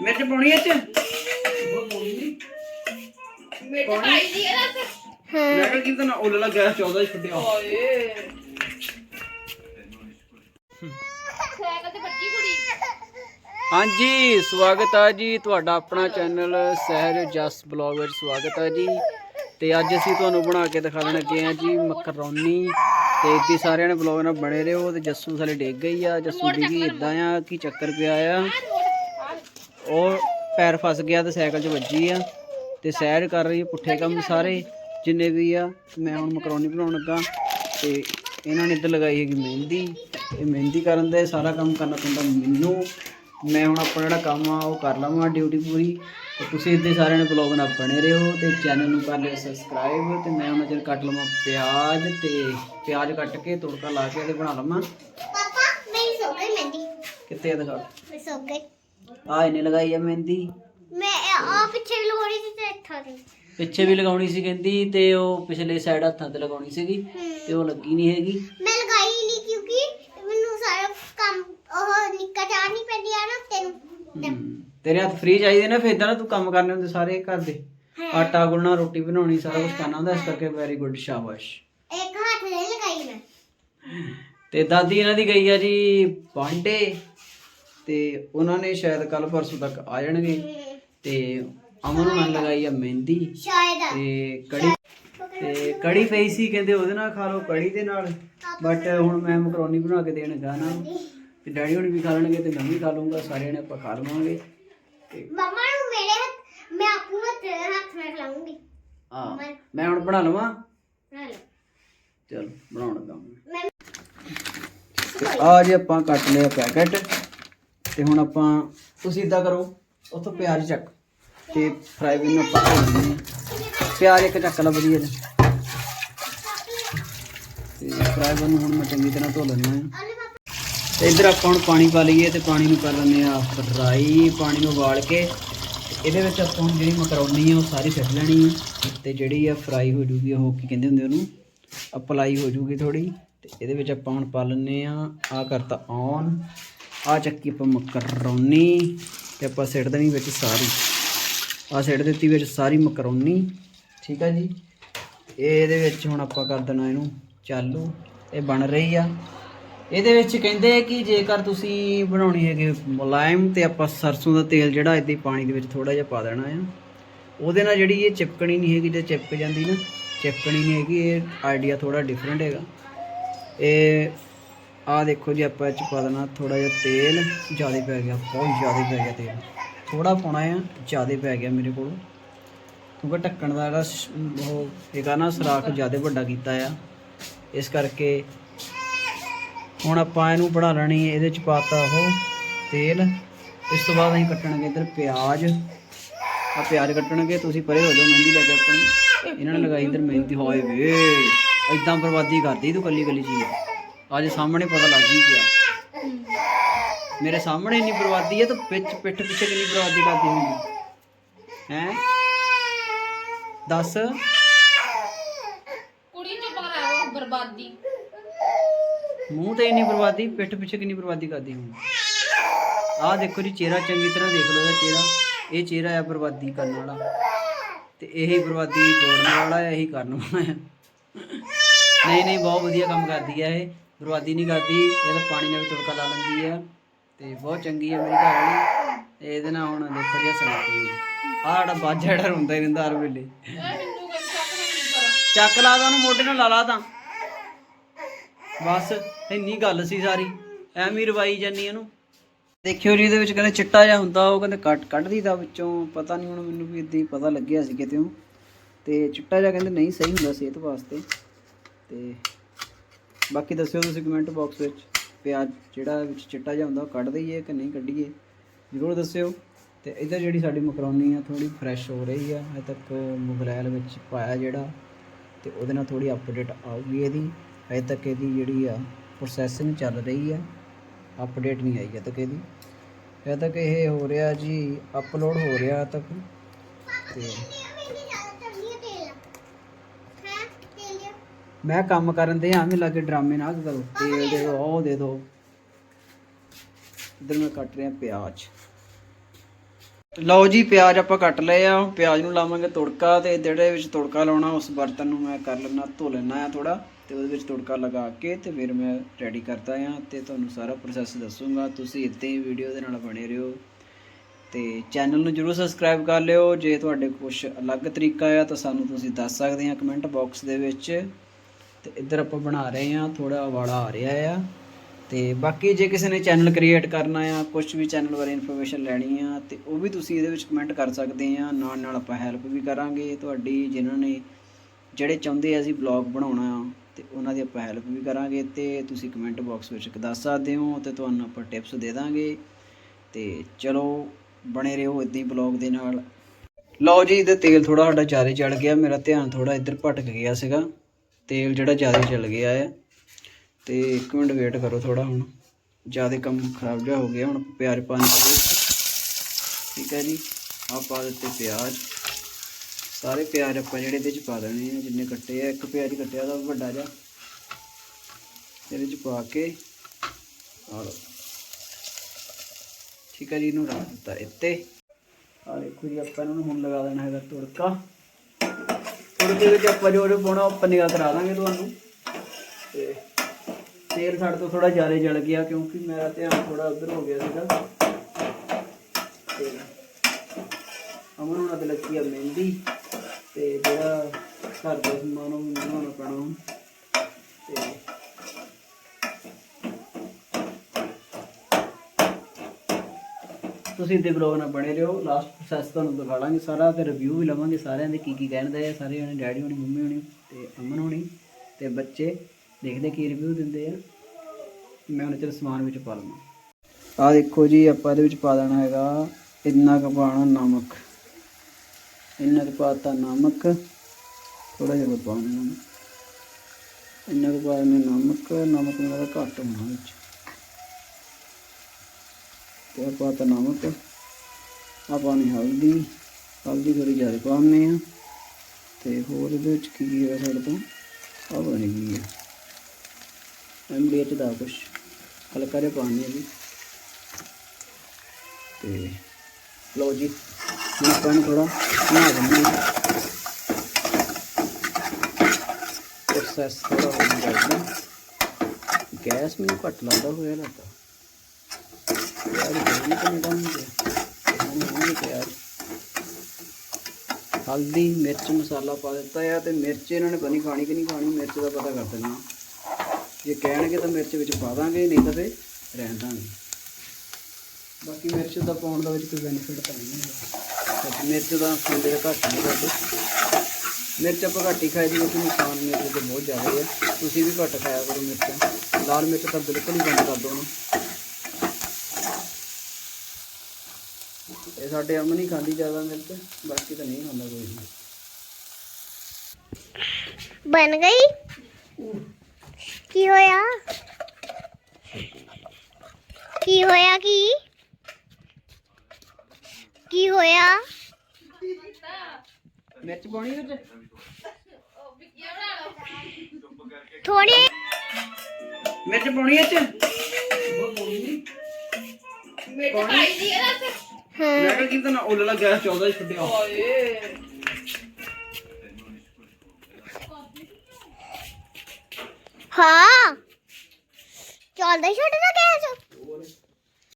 ਮਿਰਚ ਪਾਉਣੀ ਐ ਚ? ਮਿਰਚ ਪਾਈ ਦੀ ਹੈ ਨਾ ਮੈਂ ਕਿਹਾ ਕਿ ਤਾਂ ਉਹ ਲੱਗਾ 14 ਛੁੱਟਿਆ ਓਏ ਸਾਈਕਲ ਤੇ ਬੱਜੀ ਕੁੜੀ। ਹਾਂਜੀ ਸਵਾਗਤ ਹੈ ਜੀ ਤੁਹਾਡਾ ਆਪਣਾ ਚੈਨਲ ਸਹਿਜ ਜਸ ਬਲੌਗ ਵਿੱਚ ਸਵਾਗਤ ਹੈ ਜੀ। ਤੇ ਅੱਜ ਅਸੀਂ ਤੁਹਾਨੂੰ ਬਣਾ ਕੇ ਦਿਖਾਉਣ ਲੱਗੇ ਹਾਂ ਜੀ ਮਕਰੋਨੀ ਤੇ ਇੱਥੇ ਸਾਰਿਆਂ ਨੇ ਬਲੌਗ ਨਾਲ ਬਣੇ ਰਹੋ ਤੇ ਜੱਸੂ ਸਾਲੇ ਡਿੱਗ ਗਈ ਆ। ਜੱਸੂ ਡਿੱਗੀ ਇਦਾਂ ਆ ਕਿ ਚੱਕਰ ਪਿਆ ਆ? ਉਹ ਪੈਰ ਫਸ ਗਿਆ ਤੇ ਸਾਈਕਲ 'ਚ ਵੱਜੀ ਆ ਤੇ ਸੈਰ ਕਰ ਰਹੀ ਹੈ ਪੁੱਠੇ ਕੰਮ ਸਾਰੇ ਜਿੰਨੇ ਵੀ ਆ ਮੈਂ ਹੁਣ ਮਕਰੋਨੀ ਬਣਾਉਣ ਲੱਗਾ ਤੇ ਇਹਨਾਂ ਨੇ ਇੱਧਰ ਲਗਾਈ ਹੈਗੀ ਮਹਿੰਦੀ। ਇਹ ਮਹਿੰਦੀ ਕਰਨ ਦੇ ਸਾਰਾ ਕੰਮ ਕਰਨਾ ਪੈਂਦਾ ਮੈਨੂੰ। ਮੈਂ ਹੁਣ ਆਪਣਾ ਜਿਹੜਾ ਕੰਮ ਆ ਉਹ ਕਰ ਲਵਾਂ ਡਿਊਟੀ ਪੂਰੀ। ਤੇ ਤੁਸੀਂ ਇੱਥੇ ਸਾਰਿਆਂ ਨੇ ਬਲੌਗ ਨਾਲ ਬਣੇ ਰਹੋ ਤੇ ਚੈਨਲ ਨੂੰ ਕਰ ਲਿਓ ਸਬਸਕ੍ਰਾਈਬ ਤੇ ਮੈਂ ਉਹਨਾਂ ਚਿਰ ਕੱਟ ਲਵਾਂ ਪਿਆਜ਼ ਤੇ ਪਿਆਜ਼ ਕੱਟ ਕੇ ਤੜਕਾ ਲਾ ਕੇ ਤੇ ਬਣਾ ਲਵਾਂ। ਪਾਪਾ ਮੇਰੀ ਸੋ ਗਈ ਮਹਿੰਦੀ। ਕਿੱਥੇ ਆ ਦਿਖਾ। ਮੈਂ ਸੋ ਗਈ। ਆ ਇਹਨੇ ਲਗਾਈ ਆ ਮਹਿੰਦੀ। ਮੈਂ ਆ ਪਿੱਛੇ ਲੋੜੀ ਸੀ ਤੇ ਇੱਥੋਂ ਦੀ। ਪਿੱਛੇ ਵੀ ਲਗਾਉਣੀ ਸੀ ਕਹਿੰਦੀ ਤੇ ਉਹ ਪਿਛਲੇ ਸਾਈਡ ਹੱਥਾਂ ਤੇ ਲਗਾਉਣੀ ਸੀਗੀ ਤੇ ਉਹ ਲੱਗੀ ਨਹੀਂ ਹੈਗੀ। ਮੈਂ ਲਗਾਈ ਨਹੀਂ ਕਿਉਂਕਿ ਮੈਨੂੰ ਸਾਰਾ ਕੰਮ ਉਹ ਨਿੱਕਾ ਚਾਹ ਨਹੀਂ ਪੈਂਦੀ ਆ ਨਾ ਤੈਨੂੰ। ਹਮ, ਤੇਰੇ ਹੱਥ ਫ੍ਰੀ ਚਾਹੀਦੇ ਨੇ ਫਿਰ ਨਾ ਤੂੰ ਕੰਮ ਕਰਨੇ ਹੁੰਦੇ ਸਾਰੇ ਘਰ ਦੇ। ਆਟਾ ਗੁੰਨਣਾ ਰੋਟੀ ਬਣਾਉਣੀ ਸਾਰਾ ਕੁਝ ਕਰਨਾ ਹੁੰਦਾ ਇਸ ਕਰਕੇ ਵੈਰੀ ਗੁੱਡ ਸ਼ਾਬਾਸ਼। ਇੱਕ ਹੱਥ ਨਾਲ ਹੀ ਲਗਾਈ ਮੈਂ। ਤੇ ਦਾਦੀ ਇਹਨਾਂ ਦੀ ਗਈ ਆ ਜੀ ਬਾਂਡੇ ਤੇ ਉਹਨਾਂ ਨੇ ਸ਼ਾਇਦ ਕੱਲ ਪਰਸੋਂ ਤੱਕ ਆ ਜਾਣਗੇ। ਤੇ ਅਮਨ ਉਹਨਾਂ ਨੇ ਲਗਾਈ ਆ ਮਹਿੰਦੀ। ਤੇ ਕੜੀ ਤੇ ਕੜੀ ਪਈ ਸੀ ਕਹਿੰਦੇ ਉਹਦੇ ਨਾਲ ਖਾ ਲਓ ਕੜੀ ਦੇ ਨਾਲ। ਬਟ ਹੁਣ ਮੈਂ ਮਕਰੋਨੀ ਬਣਾ ਕੇ ਦੇਣ ਗਾ ਨਾ ਤੇ ਡੈਡੀ ਹੁਣ ਵੀ ਖਾ ਲੈਣਗੇ ਤੇ ਮੈਂ ਵੀ ਖਾ ਲੂੰਗਾ ਸਾਰਿਆਂ ਨੇ ਆਪਾਂ ਖਾ ਲਵਾਂਗੇ। ਤੇ ਮੰਮਾ ਨੂੰ ਮੇਰੇ ਹੱਥ ਮੈਂ ਆਪੂ ਹੱਥ ਹੱਥ ਨਾਲ ਖਿਲਾਉਂਗੀ ਆ ਮੈਂ ਹੁਣ ਬਣਾ ਲਵਾਂ? ਬਣਾ ਲਓ। ਚਲ ਬਣਾਉਣ ਤੇ ਆ ਜੇ ਆਪਾਂ ਕੱਟ ਲਿਆ ਪੈਕੇਟ। ਤੇ ਹੁਣ ਆਪਾਂ, ਤੁਸੀਂ ਇਦਾਂ ਕਰੋ, ਉੱਥੋਂ ਪਿਆਜ਼ ਚੱਕ ਤੇ ਫਰਾਈ ਵੀ ਨੂੰ ਆਪਾਂ ਧੋ ਲੈਂਦੇ ਹਾਂ। ਪਿਆਜ਼ ਇੱਕ ਚੱਕ ਲਾ ਵਧੀਆ ਜਿਹਾ। ਤੇ ਫਰਾਈ ਵੀ ਨੂੰ ਹੁਣ ਮੈਂ ਚੰਗੀ ਤਰ੍ਹਾਂ ਧੋ ਲੈਣਾ ਹੈ। ਤੇ ਇੱਧਰ ਆਪਾਂ ਹੁਣ ਪਾਣੀ ਪਾ ਲਈਏ ਤੇ ਪਾਣੀ ਨੂੰ ਕਰ ਲੈਂਦੇ ਆ ਫਰਾਈ ਪਾਣੀ ਨੂੰ ਉਬਾਲ ਕੇ ਤੇ ਇਹਦੇ ਵਿੱਚ ਆਪਾਂ ਹੁਣ ਜਿਹੜੀ ਮਕਰੋਨੀ ਆ ਉਹ ਸਾਰੀ ਸਿੱਟ ਲੈਣੀ ਆ। ਤੇ ਜਿਹੜੀ ਆ ਫਰਾਈ ਹੋ ਜੂਗੀ, ਉਹ ਕੀ ਕਹਿੰਦੇ ਹੁੰਦੇ ਉਹਨੂੰ? ਅਪਲਾਈ ਹੋ ਜੂਗੀ ਥੋੜੀ ਤੇ ਇਹਦੇ ਵਿੱਚ ਆਪਾਂ ਹੁਣ ਪਾ ਲੈਂਦੇ ਆ ਆ ਕਰਤਾ ਔਨ ਆ ਚੱਕੀ ਆਪਾਂ ਮਕਰੋਨੀ ਤੇ ਆਪਾਂ ਸਿੱਟ ਦੇਣੀ ਵਿੱਚ ਸਾਰੀ। ਆ ਸਿੱਟ ਦਿੱਤੀ ਵਿੱਚ ਸਾਰੀ ਮਕਰੋਨੀ, ਠੀਕ ਆ ਜੀ? ਇਹ ਇਹਦੇ ਵਿੱਚ ਹੁਣ ਆਪਾਂ ਕਰ ਦੇਣਾ ਇਹਨੂੰ ਚਾਲੂ। ਇਹ ਬਣ ਰਹੀ ਆ। ਇਹਦੇ ਵਿੱਚ ਕਹਿੰਦੇ ਕਿ ਜੇਕਰ ਤੁਸੀਂ ਬਣਾਉਣੀ ਹੈਗੀ ਮੁਲਾਇਮ ਤੇ ਆਪਾਂ ਸਰਸੋਂ ਦਾ ਤੇਲ ਜਿਹੜਾ ਇਦਾਂ ਪਾਣੀ ਦੇ ਵਿੱਚ ਥੋੜਾ ਜਿਹਾ ਪਾ ਦੇਣਾ ਆ। ਉਹਦੇ ਨਾਲ ਜਿਹੜੀ ਇਹ ਚਿਪਕਣੀ ਨਹੀਂ ਹੈਗੀ, ਜੇ ਚਿਪਕ ਜਾਂਦੀ ਨਾ, ਚਿਪਕਣੀ ਨਹੀਂ ਹੈਗੀ, ਇਹ ਆਈਡੀਆ ਥੋੜਾ ਡਿਫਰੈਂਟ ਹੈਗਾ। ਇਹ ਆ ਦੇਖੋ ਜੀ, ਆਪਾਂ ਇਹ ਚ ਪਾ ਦੇਣਾ ਥੋੜਾ ਜਿਹਾ ਤੇਲ, ਜ਼ਿਆਦਾ ਪੈ ਗਿਆ, ਬਹੁਤ ਜ਼ਿਆਦਾ ਪੈ ਗਿਆ ਤੇਲ। ਥੋੜਾ ਪਾਉਣਾ ਆ, ਜ਼ਿਆਦਾ ਪੈ ਗਿਆ ਮੇਰੇ ਕੋਲ। ਕਿਉਂਕਿ ਢੱਕਣ ਦਾ ਜਿਹੜਾ ਉਹ ਹੈਗਾ ਨਾ, ਸਰਾਖ ਜ਼ਿਆਦਾ ਵੱਡਾ ਕੀਤਾ ਆ। ਇਸ ਕਰਕੇ ਹੁਣ ਆਪਾਂ ਇਹਨੂੰ ਬਣਾ ਲੈਣੀ ਹੈ ਇਹਦੇ ਚ ਪਾਤਾ ਉਹ ਤੇਲ। ਇਸ ਤੋਂ ਬਾਅਦ ਅਸੀਂ ਕੱਟਣਗੇ ਇੱਧਰ ਪਿਆਜ਼। ਆ ਪਿਆਜ਼ ਕੱਟਣਗੇ, ਤੁਸੀਂ ਪਰੇ ਹੋ ਜਾਓ, ਮਹਿੰਦੀ ਲੈ ਕੇ ਆਪਣੀ। ਇਹਨਾਂ ਨੇ ਲਗਾਈ ਇੱਧਰ ਮਹਿੰਦੀ, ਹੋਏ ਵੇ। ਐਦਾਂ ਬਰਬਾਦੀ ਕਰਦੀ ਤੂੰ ਕੱਲੀ ਕੱਲੀ ਚੀਜ਼। ਅੱਜ ਸਾਹਮਣੇ ਪਤਾ ਲੱਗ ਹੀ ਗਿਆ। ਮੇਰੇ ਸਾਹਮਣੇ ਇੰਨੀ ਬਰਬਾਦੀ ਹੈ ਤਾਂ ਪਿੱਛ ਪਿੱਠ ਪਿੱਛੇ ਕਿੰਨੀ ਬਰਬਾਦੀ ਕਰਦੀ ਹੋਊਗੀ ਹੈ। ਦੱਸ। ਕੁੜੀ ਚੁੱਪ ਕਰਾਓ ਬਰਬਾਦੀ। ਮੂੰਹ ਤੇ ਇੰਨੀ ਬਰਬਾਦੀ ਪਿੱਠ ਪਿੱਛੇ ਕਿੰਨੀ ਬਰਬਾਦੀ ਕਰਦੀ ਹੂੰ। ਆਹ ਦੇਖੋ ਜੀ ਚਿਹਰਾ ਚੰਗੀ ਤਰ੍ਹਾਂ ਦੇਖ ਲਓ ਇਹਦਾ ਚਿਹਰਾ। ਇਹ ਚਿਹਰਾ ਆ ਬਰਬਾਦੀ ਕਰਨ ਵਾਲਾ। ਤੇ ਇਹੀ ਬਰਬਾਦੀ ਜੋੜਨ ਵਾਲਾ ਹੈ ਇਹੀ ਕਰਨ ਵਾਲਾ ਹੈ ਨਹੀਂ ਨਹੀਂ ਬਹੁਤ ਵਧੀਆ ਕੰਮ ਕਰਦੀ ਹੈ ਇਹ। ਬਰਬਾਦੀ ਨਹੀਂ ਕਰਦੀ ਇਹਦਾ ਪਾਣੀ ਨਾਲ ਵੀ ਤੜਕਾ ਲਾ ਲੈਂਦੀ ਹੈ ਤੇ ਬਹੁਤ ਚੰਗੀ ਆ ਮੇਰੀ ਘਰ ਵਾਲੀ। ਤੇ ਇਹਦੇ ਨਾਲ ਹੁਣ ਦੇਖੋ ਜੀ, ਹੱਸਣਾ ਪਈ। ਆਹ ਬਾਜਾ ਜਿਹੜਾ ਰੋਂਦਾ ਹੀ ਰਹਿੰਦਾ ਹਰ ਵੇਲੇ। ਚੱਕ ਲਾ ਤਾਂ ਉਹਨੂੰ, ਮੋਢੇ ਨਾਲ ਲਾ ਲਾ ਤਾਂ। ਬਸ, ਇੰਨੀ ਗੱਲ ਸੀ ਸਾਰੀ। ਐਵੇਂ ਰਵਾਈ ਜਾਨੀ ਇਹਨੂੰ। ਦੇਖਿਓ ਜੀ, ਇਹਦੇ ਵਿੱਚ ਕਹਿੰਦੇ ਚਿੱਟਾ ਜਿਹਾ ਹੁੰਦਾ, ਉਹ ਕਹਿੰਦੇ ਕੱਟ ਕੱਢਦੀ ਦਾ ਵਿੱਚੋਂ। ਪਤਾ ਨਹੀਂ ਹੁਣ ਮੈਨੂੰ ਵੀ ਇਦਾਂ ਹੀ ਪਤਾ ਲੱਗਿਆ ਸੀ ਕਿਤੇੋਂ ਤੇ ਚਿੱਟਾ ਜਿਹਾ ਕਹਿੰਦੇ ਨਹੀਂ, ਸਹੀ ਹੁੰਦਾ ਸਿਹਤ ਵਾਸਤੇ। ਤੇ ਬਾਕੀ ਦੱਸਿਓ ਤੁਸੀਂ ਕਮੈਂਟ ਬਾਕਸ ਵਿੱਚ ਪਿਆਜ਼ ਜਿਹੜਾ ਵਿੱਚ ਚਿੱਟਾ ਜਿਹਾ ਹੁੰਦਾ ਉਹ ਕੱਢ ਦਈਏ ਕਿ ਨਹੀਂ ਕੱਢੀਏ। ਜ਼ਰੂਰ ਦੱਸਿਓ। ਤੇ ਇੱਧਰ ਜਿਹੜੀ ਸਾਡੀ ਮਕਰੋਨੀ ਆ ਥੋੜੀ ਫਰੈਸ਼ ਹੋ ਰਹੀ ਆ, ਹਜੇ ਤੱਕ ਮੁਗਲੈਲ ਵਿੱਚ ਪਾਇਆ ਜਿਹੜਾ, ਤੇ ਉਹਦੇ ਨਾਲ ਥੋੜੀ ਅਪਡੇਟ ਆਊਗੀ ਇਹਦੀ। ਹਜੇ ਤੱਕ ਇਹਦੀ ਜਿਹੜੀ ਆ ਪ੍ਰੋਸੈਸਿੰਗ ਚੱਲ ਰਹੀ ਆ ਅਪਡੇਟ ਨਹੀਂ ਆਈ ਹਜੇ ਤੱਕ ਇਹਦੀ। ਹਜੇ ਤੱਕ ਇਹ ਹੋ ਰਿਹਾ ਜੀ ਅਪਲੋਡ ਹੋ ਰਿਹਾ ਹਜੇ ਤੱਕ। ਤੇ ਮੇਰੀ ਜ਼ਿਆਦਾ ਚੱਲਦੀ ਹੈ ਤੇਲ ਹਾਂ ਤੇਲ ਲਿਆ। ਮੈਂ ਕੰਮ ਕਰਨ ਦੇ ਐਵੇਂ ਲੱਗੇ ਡਰਾਮੇ ਨਾ ਕਰੋ। ਤੇਲ ਦੇ ਦਿਓ ਉਹ ਦੇ ਦਿਓ ਇੱਧਰ ਮੈਂ ਕੱਟ ਰਿਹਾ ਪਿਆਜ਼। ਲਓ ਜੀ, ਪਿਆਜ਼ ਆਪਾਂ ਕੱਟ ਲਏ ਆ। ਪਿਆਜ਼ ਨੂੰ ਲਾਵਾਂਗੇ ਤੁੜਕਾ ਤੇ ਜਿਹੜੇ ਵਿੱਚ ਤੁੜਕਾ ਲਾਉਣਾ, ਉਸ ਬਰਤਨ ਨੂੰ ਮੈਂ ਕਰ ਲੈਣਾ ਧੋ ਲੈਣਾ ਆ ਥੋੜਾ ਤੇ ਉਹਦੇ ਵਿੱਚ ਤੁੜਕਾ ਲਗਾ ਕੇ ਤੇ ਫਿਰ ਮੈਂ ਰੈਡੀ ਕਰਦਾ ਆ ਤੇ ਤੁਹਾਨੂੰ ਸਾਰਾ ਪ੍ਰੋਸੈਸ ਦੱਸੂਗਾ। ਤੁਸੀਂ ਇੱਦਾਂ ਹੀ ਵੀਡੀਓ ਦੇ ਨਾਲ ਬਣੇ ਰਹੋ। ਤੇ ਚੈਨਲ ਨੂੰ ਜਰੂਰ ਸਬਸਕ੍ਰਾਈਬ ਕਰ ਲਿਓ। ਜੇ ਤੁਹਾਡੇ ਕੁਝ ਅਲੱਗ ਤਰੀਕਾ ਆ ਤਾਂ ਸਾਨੂੰ ਤੁਸੀਂ ਦੱਸ ਸਕਦੇ ਆ ਕਮੈਂਟ ਬਾਕਸ ਦੇ ਵਿੱਚ। ਤੇ ਇੱਧਰ ਆਪਾਂ ਬਣਾ ਰਹੇ ਆ ਥੋੜਾ ਉਬਾਲਾ ਆ ਰਿਹਾ ਆ। ਤੇ ਬਾਕੀ ਜੇ ਕਿਸੇ ਨੇ ਚੈਨਲ ਕ੍ਰੀਏਟ ਕਰਨਾ ਆ ਕੁਝ ਵੀ ਚੈਨਲ ਬਾਰੇ ਇਨਫੋਰਮੇਸ਼ਨ ਲੈਣੀ ਆ, ਤੇ ਉਹ ਵੀ ਤੁਸੀਂ ਇਹਦੇ ਵਿੱਚ ਕਮੈਂਟ ਕਰ ਸਕਦੇ ਆ। ਨਾਲ ਨਾਲ ਆਪਾਂ ਹੈਲਪ ਵੀ ਕਰਾਂਗੇ ਤੁਹਾਡੀ, ਜਿਨ੍ਹਾਂ ਨੇ, ਜਿਹੜੇ ਚਾਹੁੰਦੇ ਆ ਅਸੀਂ ਬਲੌਗ ਬਣਾਉਣਾ ਆ, ਤੇ ਉਹਨਾਂ ਦੀ ਆਪਾਂ ਹੈਲਪ ਵੀ ਕਰਾਂਗੇ। ਤੇ ਤੁਸੀਂ ਕਮੈਂਟ ਬਾਕਸ ਵਿੱਚ ਦੱਸ ਸਕਦੇ ਹੋ ਤੇ ਤੁਹਾਨੂੰ ਆਪਾਂ ਟਿਪਸ ਦੇ ਦਾਂਗੇ। ਤੇ ਚਲੋ, ਬਣੇ ਰਹੋ ਇਦਾਂ ਹੀ ਬਲੌਗ ਦੇ ਨਾਲ। ਲਓ ਜੀ, ਇਹਦੇ ਤੇਲ ਥੋੜਾ ਸਾਡਾ ਚਾਰੇ ਚੜ ਗਿਆ, ਮੇਰਾ ਧਿਆਨ ਥੋੜਾ ਇੱਧਰ ਭਟਕ ਗਿਆ ਸੀਗਾ। ਤੇਲ ਜਿਹੜਾ ਜ਼ਿਆਦਾ ਚੱਲ ਗਿਆ ਹੈ ਤੇ 1 ਮਿੰਟ ਵੇਟ ਕਰੋ ਥੋੜਾ ਹੁਣ। ਜ਼ਿਆਦਾ ਕੰਮ ਖਰਾਬ ਜਿਹਾ ਹੋ ਗਿਆ, ਹੁਣ ਪਿਆਜ਼ ਪਾਣੀ ਦੇ ਠੀਕ ਹੈ ਜੀ, ਆਹ ਪਾ ਦਿੱਤੇ ਪਿਆਜ਼। ਸਾਰੇ ਪਿਆਜ਼ ਆਪਾਂ ਜਿਹੜੇ ਇਹਦੇ ਚ ਪਾ ਦੇਣੇ ਆ, ਜਿੰਨੇ ਕੱਟੇ ਆ, ਇੱਕ ਪਿਆਜ਼ ਕੱਟਿਆ ਦਾ ਵੱਡਾ ਜਿਹਾ। ਇਹਦੇ ਚ ਪਾ ਕੇ ਆ ਲਓ। ਠੀਕ ਹੈ ਜੀ, ਇਹਨੂੰ ਰੱਖ ਦਿੱਤਾ ਇੱਥੇ। ਆ ਦੇਖੋ ਜੀ, ਆਪਾਂ ਇਹਨਾਂ ਨੂੰ ਹੁਣ ਲਗਾ ਦੇਣਾ ਹੈਗਾ ਤੁੜਕਾ। ਤੁੜਕੇ ਵਿੱਚ ਆਪਾਂ ਜੋ ਜੋ ਪਾਉਣਾ ਉਹ ਆਪਾਂ ਨਿਗਾਹ ਕਰਾ ਦਾਂਗੇ ਤੁਹਾਨੂੰ। ਤੇ ਤੇਲ ਸਾਡੇ ਤੋਂ ਥੋੜਾ ਜ਼ਿਆਦਾ ਜਲ ਗਿਆ, ਕਿਉਂਕਿ ਮੇਰਾ ਧਿਆਨ ਥੋੜਾ ਉਧਰ ਹੋ ਗਿਆ ਸੀਗਾ। ਤੇ ਅਮਨ ਹੋਣਾ ਤੇ ਲੱਗੀ ਆ ਮਹਿੰਦੀ, ਤੇ ਜਿਹੜਾ ਘਰ ਦਾ ਸਮਾਨ ਉਹ ਬਣਾਉਣਾ ਪੈਣਾ ਹੁਣ। ਤੇ ਤੁਸੀਂ ਤੇ ਬਲੌਗ ਨਾਲ ਬਣੇ ਰਹੋ। ਲਾਸਟ ਪ੍ਰੋਸੈਸ ਤੁਹਾਨੂੰ ਦਿਖਾ ਲਾਂਗੇ ਸਾਰਾ ਤੇ ਰਿਵਿਊ ਵੀ ਲਵਾਂਗੇ ਸਾਰਿਆਂ ਦੇ ਕੀ ਕੀ ਕਹਿੰਦੇ ਆ। ਸਾਰੇ ਜਣੇ ਡੈਡੀ ਹੋਣੀ, ਮੰਮੀ ਹੋਣੀ ਤੇ ਅਮਨ ਹੋਣੀ ਤੇ ਬੱਚੇ। ਦੇਖਦੇ ਕੀ ਰਿਵਿਊ ਦਿੰਦੇ ਆ। ਮੈਂ ਹੁਣ ਚਿਰ ਸਮਾਨ ਵਿੱਚ ਪਾ ਲਵਾਂ। ਆ ਦੇਖੋ ਜੀ, ਆਪਾਂ ਇਹਦੇ ਵਿੱਚ ਪਾ ਦੇਣਾ ਹੈਗਾ ਇੰਨਾ ਕੁ ਪਾਣਾ ਨਮਕ। ਇੰਨਾ ਕੁ ਪਾਤਾ ਨਮਕ। ਥੋੜਾ ਜਿਹਾ ਪਾਉਣਾ ਨਮਕ ਇੰਨਾ ਕੁ ਪਾਉਣਾ ਨਮਕ। ਨਮਕ ਮੇਰਾ ਘੱਟ ਹੋਣਾ ਵਿੱਚ। ਤੇ ਆਹ ਪਾਤਾ ਨਮਕ ਆ ਪਾਣੀ ਹਲਦੀ ਹਲਦੀ ਥੋੜੀ ਜ਼ਿਆਦਾ ਪਾਉਂਦੇ ਆ ਤੇ ਹੋਰ ਇਹਦੇ ਵਿੱਚ ਕੀ ਕੀ ਹੈ ਸਾਡੇ ਤੋਂ? ਆ ਬਣ ਗਈ ਹੈ। ਐਮਡੀ ਦਾ ਕੁਛ ਹਲਕਾ ਜਿਹਾ ਪਾਣੀ ਹੈ ਜੀ। ਤੇ ਲਓ ਜੀ, ਹੁਣ ਆਪਾਂ ਨੂੰ ਥੋੜਾ ਬਣਾ ਦਿੰਦੇ ਹਾਂ। ਪ੍ਰੋਸੈਸ ਥੋੜਾ ਹੋ ਜਾਏਗਾ ਗੈਸ ਮੈਨੂੰ ਘੱਟ ਲੱਗਦਾ ਹੋਇਆ ਲੱਗਦਾ। ਯਾਰ ਇਹ ਤਾਂ ਨਹੀਂ ਹਲਦੀ, ਮਿਰਚ, ਮਸਾਲਾ ਪਾ ਦਿੱਤਾ ਆ ਤੇ ਮਿਰਚ ਇਹਨਾਂ ਨੇ ਪਤਾ ਨਹੀਂ ਖਾਣੀ ਕਿ ਨਹੀਂ ਖਾਣੀ, ਮਿਰਚ ਦਾ ਪਤਾ ਕਰ ਦੇਣਾ ਜੇ ਕਹਿਣਗੇ ਤਾਂ ਮਿਰਚ ਵਿੱਚ ਪਾ ਦਾਂਗੇ, ਨਹੀਂ ਤਾਂ ਫੇ ਰਹਿਣ ਦਾਂਗੇ। ਬਾਕੀ ਮਿਰਚ ਦਾ ਪਾਉਣ ਦਾ ਵਿੱਚ ਕੋਈ ਬੈਨੀਫਿਟ ਤਾਂ ਨਹੀਂ ਹੈਗਾ ਮਿਰਚ ਦਾ ਖਾਂਦੇ ਘੱਟ ਨਹੀਂ ਕਰਦੇ ਮਿਰਚ ਆਪਾਂ ਘੱਟ ਹੀ ਖਾਈ ਦੀ, ਕਿਉਂਕਿ ਨੁਕਸਾਨ ਮਿਰਚ ਦੇ ਬਹੁਤ ਜ਼ਿਆਦਾ ਹੈ ਤੁਸੀਂ ਵੀ ਘੱਟ ਖਾਇਆ ਕਰੋ ਮਿਰਚ। ਲਾਲ ਮਿਰਚ ਤਾਂ ਬਿਲਕੁਲ ਹੀ ਬੰਦ ਕਰ ਦਿਓ ਉਹਨੂੰ। ਇਹ ਸਾਡੇ ਅਮਨ ਹੀ ਖਾਂਦੀ ਜ਼ਿਆਦਾ ਮਿਰਚ ਬਾਕੀ ਤਾਂ ਨਹੀਂ ਖਾਂਦਾ ਕੋਈ ਵੀ। ਬਣ ਗਈ? ਕੀ ਹੋਇਆ? ਕੀ ਹੋਇਆ ਕੀ? ਕੀ ਹੋਇਆ? ਮਿਰਚ ਪਾਉਣੀ ਵਿੱਚ ਥੋੜੀ ਮਿਰਚ ਪਾਉਣੀ ਵਿੱਚ ਮਿਰਚ ਪਾਈ ਦੀ ਹੈ ਨਾ ਹਾਂ ਮੈਂ ਕਿਹਾ ਤਾਂ ਉੱਲਲਾ ਗੈਸ ਹਾਂ ਚੱਲਦਾ ਗੈਸ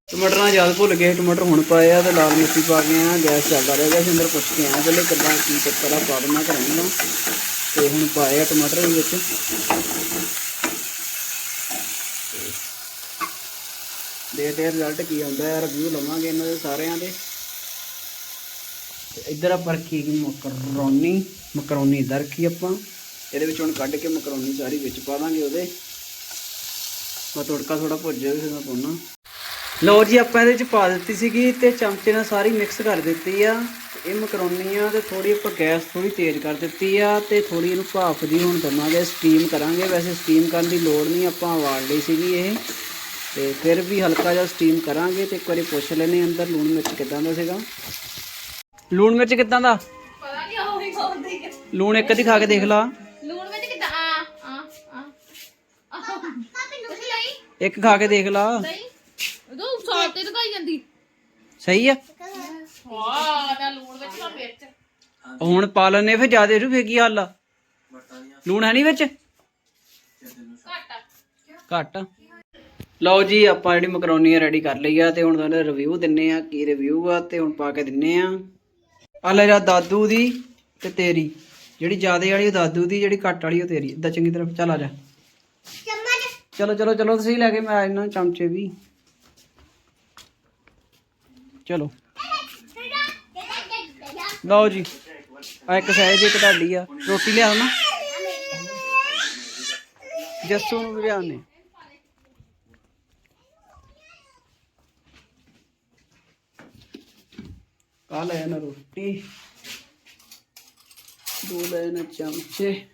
ਟਮਾਟਰਾਂ ਜ਼ਿਆਦਾ ਭੁੱਲ ਗਏ ਟਮਾਟਰ ਹੁਣ ਪਾਏ ਆ ਤੇ ਲਾਲ ਮਿਰਚੀ ਪਾ ਕੇ ਆ ਗੈਸ ਚੱਲਦਾ ਰਿਹਾ ਗਿਆ ਅੰਦਰ ਪੁੱਛ ਕੇ ਆਇਆ ਪਹਿਲੇ ਕਿੱਦਾਂ ਕੀ ਚੱਕਰ ਆ ਪਾ ਦੇਣਾ ਕਰਾਂਗਾ ਤੇ ਹੁਣ ਪਾਏ ਆ ਟਮਾਟਰ ਵਿੱਚ। ਦੇਖਦੇ ਆ ਰਿਜ਼ਲਟ ਕੀ ਆਉਂਦਾ ਹੈ ਰਿਵਿਊ ਲਵਾਂਗੇ ਇਹਨਾਂ ਦੇ ਸਾਰਿਆਂ ਦੇ। ਇੱਧਰ ਆਪਾਂ ਰੱਖੀ ਗਈ ਮਕਰੋਨੀ। ਮਕਰੋਨੀ ਇੱਧਰ ਰੱਖੀ ਆਪਾਂ। ਇਹਦੇ ਵਿੱਚ ਹੁਣ ਕੱਢ ਕੇ ਮਕਰੋਨੀ ਸਾਰੀ ਵਿੱਚ ਪਾ ਦਾਂਗੇ ਉਹਦੇ। ਆ ਤੜਕਾ ਥੋੜਾ ਭੁੱਜ ਜਾਵੇ ਫਿਰ ਮੈਂ ਪਾਉਣਾ। ਲਓ ਜੀ, ਆਪਾਂ ਇਹਦੇ ਚ ਪਾ ਦਿੱਤੀ ਸੀਗੀ ਤੇ ਚਮਚੇ ਨਾਲ ਸਾਰੀ ਮਿਕਸ ਕਰ ਦਿੱਤੀ ਆ। ਤੇ ਇਹ ਮਕਰੋਨੀ ਆ ਤੇ ਥੋੜੀ ਆਪਾਂ ਗੈਸ ਥੋੜੀ ਤੇਜ਼ ਕਰ ਦਿੱਤੀ ਆ ਤੇ ਥੋੜੀ ਇਹਨੂੰ ਭਾਫ ਦੀ ਹੁਣ ਦਵਾਂਗੇ ਸਟੀਮ ਕਰਾਂਗੇ। ਵੈਸੇ ਸਟੀਮ ਕਰਨ ਦੀ ਲੋੜ ਨਹੀਂ, ਆਪਾਂ ਉਬਾਲ ਲਈ ਸੀਗੀ ਇਹ। ਤੇ ਫਿਰ ਵੀ ਹਲਕਾ ਜਿਹਾ ਸਟੀਮ ਕਰਾਂਗੇ ਤੇ ਇੱਕ ਵਾਰੀ ਪੁੱਛ ਲੈਨੇ ਅੰਦਰ ਲੂਣ ਮਿਰਚ ਕਿਦਾਂ ਦਾ ਸੀਗਾ। ਲੂਣ ਮਿਰਚ ਕਿਦਾਂ ਦਾ? ਪਤਾ ਨਹੀਂ ਉਹ ਹੀ ਖਾਉਂਦੀ ਹੈ ਲੂਣ ਇੱਕ ਦੀ ਖਾ ਕੇ ਦੇਖ ਲਾ। ਲੂਣ ਵਿੱਚ ਕਿਦਾਂ? ਆ ਆ ਆ। ਲਈ। ਇੱਕ ਖਾ ਕੇ ਦੇਖ ਲਾ। ਨਹੀਂ ਉਹ ਸਾਲ ਤੇ ਲਗਾਈ ਜਾਂਦੀ। ਸਹੀ ਆ? ਵਾਹ ਦਾ ਲੂਣ ਵਿੱਚ ਨਾ ਮਿਰਚ। ਹੁਣ ਪਾ ਲੈਣੇ ਫਿਰ ਜਿਆਦੇ ਰੂ ਫੇਰ ਕੀ ਹੱਲ ਆ? ਲੂਣ ਹੈ ਨਹੀਂ ਵਿੱਚ? ਘੱਟ ਘੱਟ। ਲਓ ਜੀ, ਆਪਾਂ ਜਿਹੜੀ ਮਕਰੋਨੀ ਰੈਡੀ ਕਰ ਲਈ ਆ ਤੇ ਹੁਣ ਤੁਹਾਨੂੰ ਰਿਵਿਊ ਦਿੰਨੇ ਆ ਕੀ ਰਿਵਿਊ ਆ ਤੇ ਹੁਣ ਪਾ ਕੇ ਦਿੰਨੇ ਆ। ਆ ਲੈ ਜਾ ਦਾਦੂ ਦੀ ਤੇ ਤੇਰੀ, ਜਿਹੜੀ ਜਿਆਦੇ ਵਾਲੀ ਉਹ ਦਾਦੂ ਦੀ, ਜਿਹੜੀ ਘੱਟ ਵਾਲੀ ਉਹ ਤੇਰੀ। ਇਦਾਂ ਚੰਗੀ ਤਰ੍ਹਾਂ ਚੱਲ ਆ ਜਾ। ਚਲੋ ਚਲੋ ਚਲੋ, ਤੁਸੀਂ ਲੈ ਕੇ ਮੈਂ ਆ ਜਾਣਾ ਚਮਚੇ ਵੀ। ਚਲੋ। ਲਓ ਜੀ ਆ ਇੱਕ ਸਾਈਜ਼ ਇੱਕ ਤੁਹਾਡੀ ਆ। ਰੋਟੀ ਲਿਆ ਨਾ। ਜੱਸੂ ਨੂੰ ਲਿਆਉਣੇ ਕਾ ਲੈ ਨਾ ਰੋਟੀ। ਦੋ ਲੈ ਨਾ ਚਮਚੇ।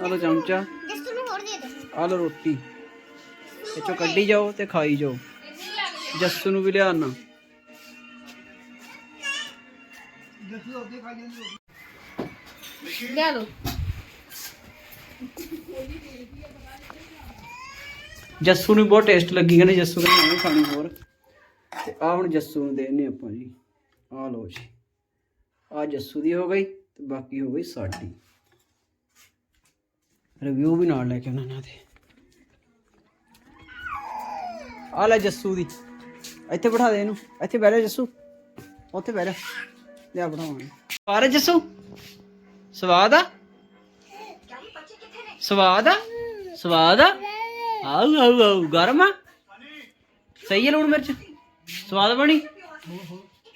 ਆ ਚਮਚਾ। ਜਿਸ ਰੋਟੀ। ਇਹ ਚੋਂ ਕੱਢੀ ਜਾਓ ਤੇ ਖਾਈ ਜਾਓ। ਜੱਸੂ ਨੂੰ ਵੀ ਲਿਆਣਾ। ਲਿਆ ਲਓ। ਜੱਸੂ ਨੂੰ ਬਹੁਤ ਟੇਸਟ ਲੱਗੀ, ਕਹਿੰਦੇ ਜੱਸੂ ਕਹਿੰਦੇ ਮੈਂ ਵੀ ਖਾਣੀ ਹੋਰ। ਤੇ ਆ ਹੁਣ ਜੱਸੂ ਨੂੰ ਦੇਣੇ ਆਪਾਂ ਜੀ। ਆ ਲਓ ਜੀ। ਆ ਜੱਸੂ ਦੀ ਹੋ ਗਈ ਤੇ ਬਾਕੀ ਹੋ ਗਈ ਸਾਡੀ। ਰਿਵਿਊ ਵੀ ਨਾਲ ਲੈ ਕੇ ਉਹਨਾਂ ਨਾਲ ਦੇ। ਆ ਲੈ ਜੱਸੂ ਦੀ। ਇੱਥੇ ਬਿਠਾ ਦੇ ਇਹਨੂੰ। ਇੱਥੇ ਬਹਿ ਜਾ ਜੱਸੂ। ਉੱਥੇ ਬਹਿ ਜਾ। ਲਿਆ ਬਿਠਾਵਾਂਗੇ ਆ ਜੱਸੂ? ਸਵਾਦ ਆ? ਸਵਾਦ ਆ? ਸਵਾਦ ਆ? ਆਉ ਆਉ ਆਉ ਗਰਮ ਆ। ਸਹੀ ਹੈ ਲੂਣ ਮਿਰਚ? ਸਵਾਦ ਬਣੀ?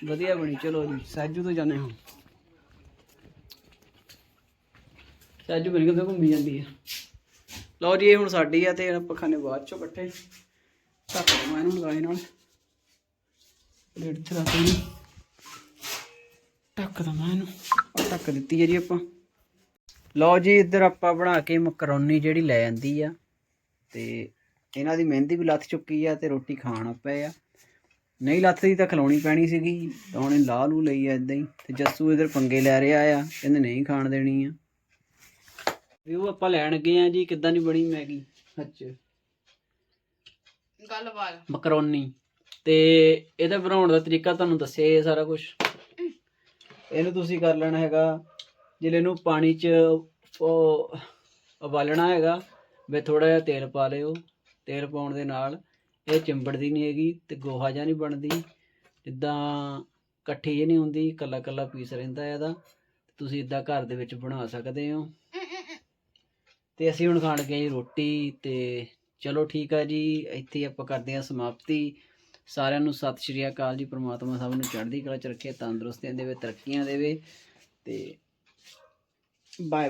ਵਧੀਆ ਬਣੀ, ਚਲੋ ਜੀ ਸਾਜੂ ਤੋਂ ਜਾਣੇ ਹੁਣ ਸਾਜੂ ਮੇਰੇ ਕੋਲ ਘੁੰਮੀ ਜਾਂਦੀ ਹੈ ਲਓ ਜੀ, ਇਹ ਹੁਣ ਸਾਡੀ ਆ ਤੇ ਆਪਾਂ ਖਾਣੇ ਬਾਅਦ ਚੋਂ ਇਕੱਠੇ। ਢੱਕ ਦਵਾਂ ਇਹਨੂੰ ਲਗਾਏ ਨਾਲ। ਪਲੇਟ ਚ ਰੱਖ ਲਈ। ਢੱਕ ਦਵਾਂ ਇਹਨੂੰ, ਆਹ ਢੱਕ ਦਿੱਤੀ ਹੈ ਜੀ ਆਪਾਂ। ਲਓ ਜੀ, ਇੱਧਰ ਆਪਾਂ ਬਣਾ ਕੇ ਮਕਰੋਨੀ ਜਿਹੜੀ ਲੈ ਜਾਂਦੀ ਆ। ਤੇ ਇਹਨਾਂ ਦੀ ਮਹਿੰਦੀ ਵੀ ਲੱਥ ਚੁੱਕੀ ਆ ਤੇ ਰੋਟੀ ਖਾਣ ਪਏ ਆ। ਨਹੀਂ ਲੱਥਦੀ ਤਾਂ ਖਲਾਉਣੀ ਪੈਣੀ ਸੀਗੀ ਤਾਂ ਉਹਨੇ ਲਾਹ ਲੂ ਲਈ ਆ ਇਦਾਂ ਹੀ ਤੇ ਜੱਸੂ ਇਧਰ ਪੰਗੇ ਲੈ ਰਿਹਾ ਆ ਕਹਿੰਦੇ ਨਹੀਂ ਖਾਣ ਦੇਣੀ ਆ। ਵਿਊ ਆਪਾਂ ਲੈਣ ਗਏ ਆ ਜੀ ਕਿੱਦਾਂ ਦੀ ਬਣੀ ਮੈਗੀ? ਸੱਚ। ਗੱਲਬਾਤ। ਮਕਰੋਨੀ। ਤੇ ਇਹਦਾ ਬਣਾਉਣ ਦਾ ਤਰੀਕਾ ਤੁਹਾਨੂੰ ਦੱਸਿਆ ਹੀ ਹੈ ਸਾਰਾ ਕੁਝ ਇਹਨੂੰ ਤੁਸੀਂ ਕਰ ਲੈਣਾ ਹੈਗਾ ਜਿਲੇ ਨੂੰ ਪਾਣੀ 'ਚ ਉਹ ਉਬਾਲਣਾ ਹੈਗਾ ਵੇ ਥੋੜਾ ਜਿਹਾ ਤੇਲ ਪਾ ਲਿਓ, ਤੇਲ ਪਾਉਣ ਦੇ ਨਾਲ ਇਹ ਚਿੰਬੜਦੀ ਨਹੀਂ ਹੈਗੀ ਤੇ ਗੋਹਾ ਜਿਹਾ ਨਹੀਂ ਬਣਦੀ, ਜਿੱਦਾਂ ਇਕੱਠੀ ਜਿਹੀ ਨਹੀਂ ਹੁੰਦੀ ਕੱਲਾ ਕੱਲਾ ਪੀਸ ਰਹਿੰਦਾ ਇਹਦਾ, ਤੁਸੀਂ ਇਦਾਂ ਘਰ ਦੇ ਵਿੱਚ ਬਣਾ ਸਕਦੇ ਹੋ। ਤੇ ਅਸੀਂ ਹੁਣ ਖਾਣ ਗਏ ਰੋਟੀ ਤੇ ਚਲੋ ਠੀਕ ਆ ਜੀ, ਇੱਥੇ ਹੀ ਆਪਾਂ ਕਰਦੇ ਹਾਂ ਸਮਾਪਤੀ। ਸਾਰਿਆਂ ਨੂੰ ਸਤਿ ਸ਼੍ਰੀ ਅਕਾਲ ਜੀ, ਪ੍ਰਮਾਤਮਾ ਸਭ ਨੂੰ ਚੜ੍ਹਦੀ ਕਲਾ ਚ ਰੱਖੇ, ਤੰਦਰੁਸਤੀਆਂ ਦੇਵੇ, ਤਰੱਕੀਆਂ ਦੇਵੇ ਤੇ ਬਾਏ